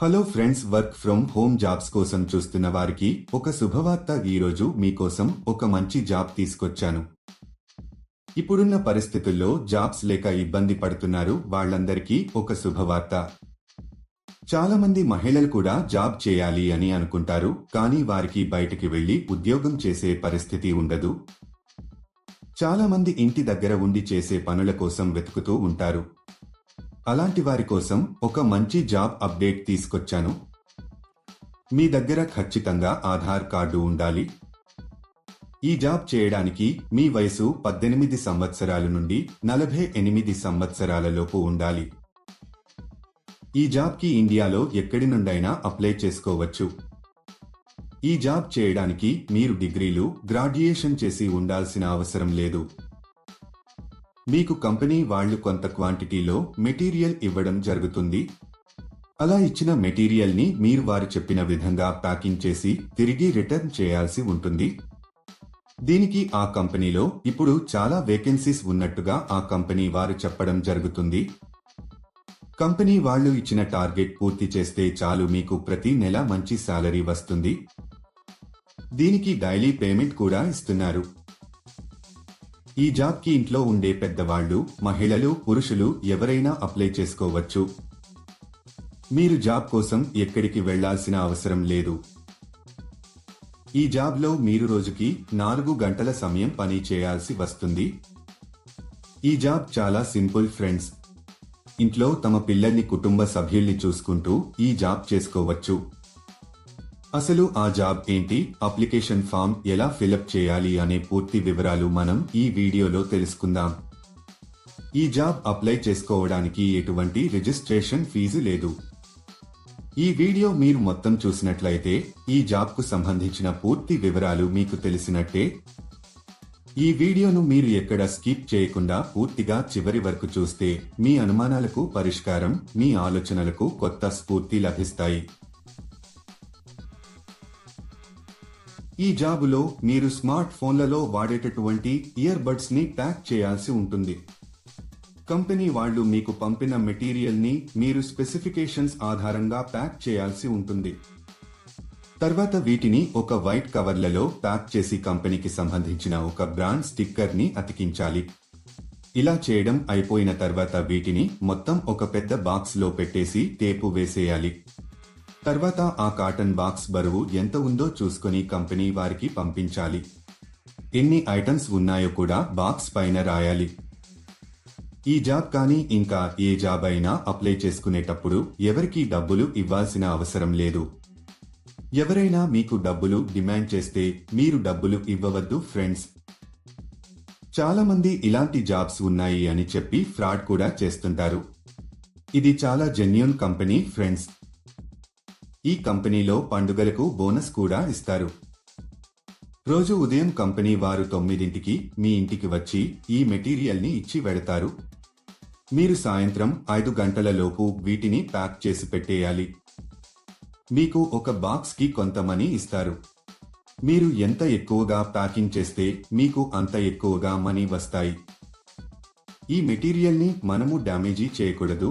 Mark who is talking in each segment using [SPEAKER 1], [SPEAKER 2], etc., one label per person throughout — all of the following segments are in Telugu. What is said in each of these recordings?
[SPEAKER 1] Hello friends work from home jobs కోసం చూస్తున్న వారికి ఒక శుభవార్త ఈరోజు మీకోసం ఒక మంచి జాబ్ తీసుకొచ్చాను. ఇప్పుడున్న పరిస్థితుల్లో జాబ్స్ లేక ఇబ్బంది పడుతున్నారు వాళ్ళందరికీ ఒక శుభవార్త. చాలా మంది మహిళలు కూడా జాబ్ చేయాలి అని అనుకుంటారు కానీ వారికి బయటికి వెళ్ళి ఉద్యోగం చేసే పరిస్థితి ఉండదు. చాలా మంది ఇంటి దగ్గర ఉండి చేసే పనుల కోసం వెతుకుతూ ఉంటారు. అలాంటి వారి కోసం ఒక మంచి జాబ్ అప్డేట్ తీసుకొచ్చాను. మీ దగ్గర ఖచ్చితంగా ఆధార్ కార్డు ఉండాలి. ఈ జాబ్ చేయడానికి మీ వయసు పద్దెనిమిది సంవత్సరాల నుండి నలభై ఎనిమిది సంవత్సరాలలోపు ఉండాలి. ఈ జాబ్కి ఇండియాలో ఎక్కడి నుండైనా అప్లై చేసుకోవచ్చు. ఈ జాబ్ చేయడానికి మీరు డిగ్రీలు గ్రాడ్యుయేషన్ చేసి ఉండాల్సిన అవసరం లేదు. మీకు కంపెనీ వాళ్ళు కొంత క్వాంటిటీలో మెటీరియల్ ఇవ్వడం జరుగుతుంది. అలా ఇచ్చిన మెటీరియల్ని మీరు వారు చెప్పిన విధంగా ప్యాకింగ్ చేసి తిరిగి రిటర్న్ చేయాల్సి ఉంటుంది. దీనికి ఆ కంపెనీలో ఇప్పుడు చాలా వేకెన్సీస్ ఉన్నట్టుగా ఆ కంపెనీ వారు చెప్పడం జరుగుతుంది. కంపెనీ వాళ్ళు ఇచ్చిన టార్గెట్ పూర్తి చేస్తే చాలు మీకు ప్రతి నెల మంచి సాలరీ వస్తుంది. దీనికి డైలీ పేమెంట్ కూడా ఇస్తున్నారు. ఈ జాబ్కి ఇంట్లో ఉండే పెద్దవాళ్ళు మహిళలు పురుషులు ఎవరైనా అప్లై చేసుకోవచ్చు. మీరు జాబ్ కోసం ఎక్కడికి వెళ్ళాల్సిన అవసరం లేదు. ఈ జాబ్లో మీరు రోజుకి నాలుగు గంటల సమయం పని చేయాల్సి వస్తుంది. ఈ జాబ్ చాలా సింపుల్ ఫ్రెండ్స్. ఇంట్లో తమ పిల్లల్ని కుటుంబ సభ్యుల్ని చూసుకుంటూ ఈ జాబ్ చేసుకోవచ్చు. అసలు ఆ జాబ్ ఏంటి? అప్లికేషన్ ఫామ్ ఎలా ఫిలప్ చేయాలి అనే పూర్తి వివరాలు మనం ఈ వీడియోలో తెలుసుకుందాం. ఈ జాబ్ అప్లై చేసుకోవడానికి ఎటువంటి రిజిస్ట్రేషన్ ఫీజు లేదు. ఈ వీడియో మీరు మొత్తం చూసినట్లయితే ఈ జాబ్కు సంబంధించిన పూర్తి వివరాలు మీకు తెలిసినట్టే. ఈ వీడియోను మీరు ఎక్కడ స్కిప్ చేయకుండా పూర్తిగా చివరి వరకు చూస్తే మీ అనుమానాలకు పరిష్కారం మీ ఆలోచనలకు కొత్త స్ఫూర్తి లభిస్తాయి. ఈ జాబులో మీరు స్మార్ట్ ఫోన్లలో వాడేటటువంటి ఇయర్ బడ్స్ని ప్యాక్ చేయాల్సి ఉంటుంది. కంపెనీ వాళ్ళు మీకు పంపిన మెటీరియల్ని మీరు స్పెసిఫికేషన్స్ ఆధారంగా ప్యాక్ చేయాల్సి ఉంటుంది. తర్వాత వీటిని ఒక వైట్ కవర్లలో ప్యాక్ చేసి కంపెనీకి సంబంధించిన ఒక బ్రాండ్ స్టిక్కర్ని అతికించాలి. ఇలా చేయడం అయిపోయిన తర్వాత వీటిని మొత్తం ఒక పెద్ద బాక్స్లో పెట్టేసి టేపు వేసేయాలి. తర్వాత ఆ కాటన్ బాక్స్ బరువు ఎంత ఉందో చూసుకొని కంపెనీ వారికి పంపించాలి. ఎన్ని ఐటమ్స్ ఉన్నాయో కూడా బాక్స్ పైన రాయాలి. ఈ జాబ్ కానీ ఇంకా ఏ జాబ్ అయినా అప్లై చేసుకునేటప్పుడు ఎవరికీ డబ్బులు ఇవ్వాల్సిన అవసరం లేదు. ఎవరైనా మీకు డబ్బులు డిమాండ్ చేస్తే మీరు డబ్బులు ఇవ్వవద్దు ఫ్రెండ్స్. చాలామంది ఇలాంటి జాబ్స్ ఉన్నాయి అని చెప్పి ఫ్రాడ్ కూడా చేస్తుంటారు. ఇది చాలా జెన్యున్ కంపెనీ ఫ్రెండ్స్. ఈ కంపెనీలో పండుగలకు బోనస్ కూడా ఇస్తారు. రోజు ఉదయం కంపెనీ వారు తొమ్మిదింటికి మీ ఇంటికి వచ్చి ఈ మెటీరియల్ని ఇచ్చి వెడతారు మీరు సాయంత్రం ఐదు గంటల లోపు వీటిని ప్యాక్ చేసి పెట్టేయాలి. మీకు ఒక బాక్స్కి కొంత మనీ ఇస్తారు. మీరు ఎంత ఎక్కువగా ప్యాకింగ్ చేస్తే మీకు అంత ఎక్కువగా మనీ వస్తాయి. ఈ మెటీరియల్ని మనము డ్యామేజీ చేయకూడదు.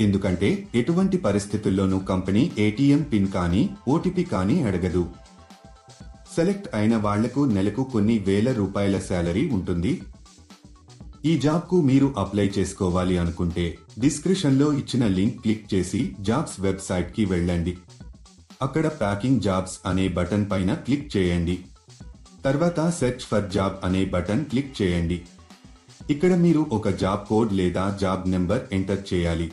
[SPEAKER 1] ఎందుకంటే ఎటువంటి పరిస్థితుల్లోనూ కంపెనీ ఏటీఎం పిన్ కానీ ఓటీపీ కానీ అడగదు. సెలెక్ట్ అయిన వాళ్ళకు నెలకు కొన్ని వేల రూపాయల శాలరీ ఉంటుంది. ఈ జాబ్కు మీరు అప్లై చేసుకోవాలి అనుకుంటే డిస్క్రిప్షన్లో ఇచ్చిన లింక్ క్లిక్ చేసి జాబ్స్ వెబ్సైట్కి వెళ్ళండి. అక్కడ ప్యాకింగ్ జాబ్స్ అనే బటన్ పైన క్లిక్ చేయండి. తర్వాత సెర్చ్ ఫర్ జాబ్ అనే బటన్ క్లిక్ చేయండి. ఇక్కడ మీరు ఒక జాబ్ కోడ్ లేదా జాబ్ నెంబర్ ఎంటర్ చేయాలి.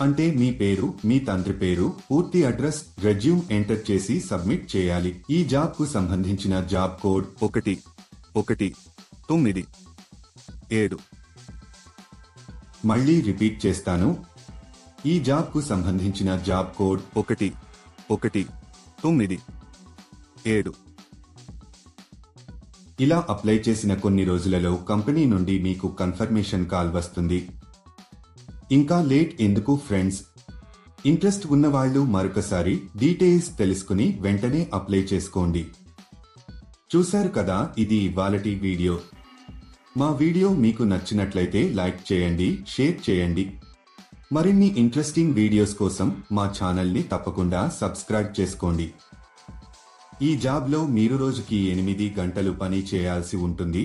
[SPEAKER 1] అంటే మీ పేరు మీ తండ్రి పేరు పూర్తి అడ్రస్ రెజ్యూమ్ ఎంటర్ చేసి సబ్మిట్ చేయాలి. ఈ జాబ్కు సంబంధించిన జాబ్ కోడ్
[SPEAKER 2] ఒకటి ఒకటి తొమ్మిది ఏడు.
[SPEAKER 1] మళ్ళీ రిపీట్ చేస్తాను. ఈ జాబ్కు సంబంధించిన జాబ్ కోడ్
[SPEAKER 2] ఒకటి ఒకటి తొమ్మిది ఏడు.
[SPEAKER 1] ఇలా అప్లై చేసిన కొన్ని రోజులలో కంపెనీ నుండి మీకు కన్ఫర్మేషన్ కాల్ వస్తుంది. ఇంకా లేట్ ఎందుకు ఫ్రెండ్స్? ఇంట్రెస్ట్ ఉన్నవాళ్ళు మరొకసారి డీటెయిల్స్ తెలుసుకుని వెంటనే అప్లై చేసుకోండి. చూశారు కదా ఇది ఇవాళటి వీడియో. మా వీడియో మీకు నచ్చినట్లయితే లైక్ చేయండి షేర్ చేయండి. మరిన్ని ఇంట్రెస్టింగ్ వీడియోస్ కోసం మా ఛానల్ని తప్పకుండా సబ్స్క్రైబ్ చేసుకోండి. ఈ జాబ్లో మీరు రోజుకి ఎనిమిది గంటలు పని చేయాల్సి ఉంటుంది.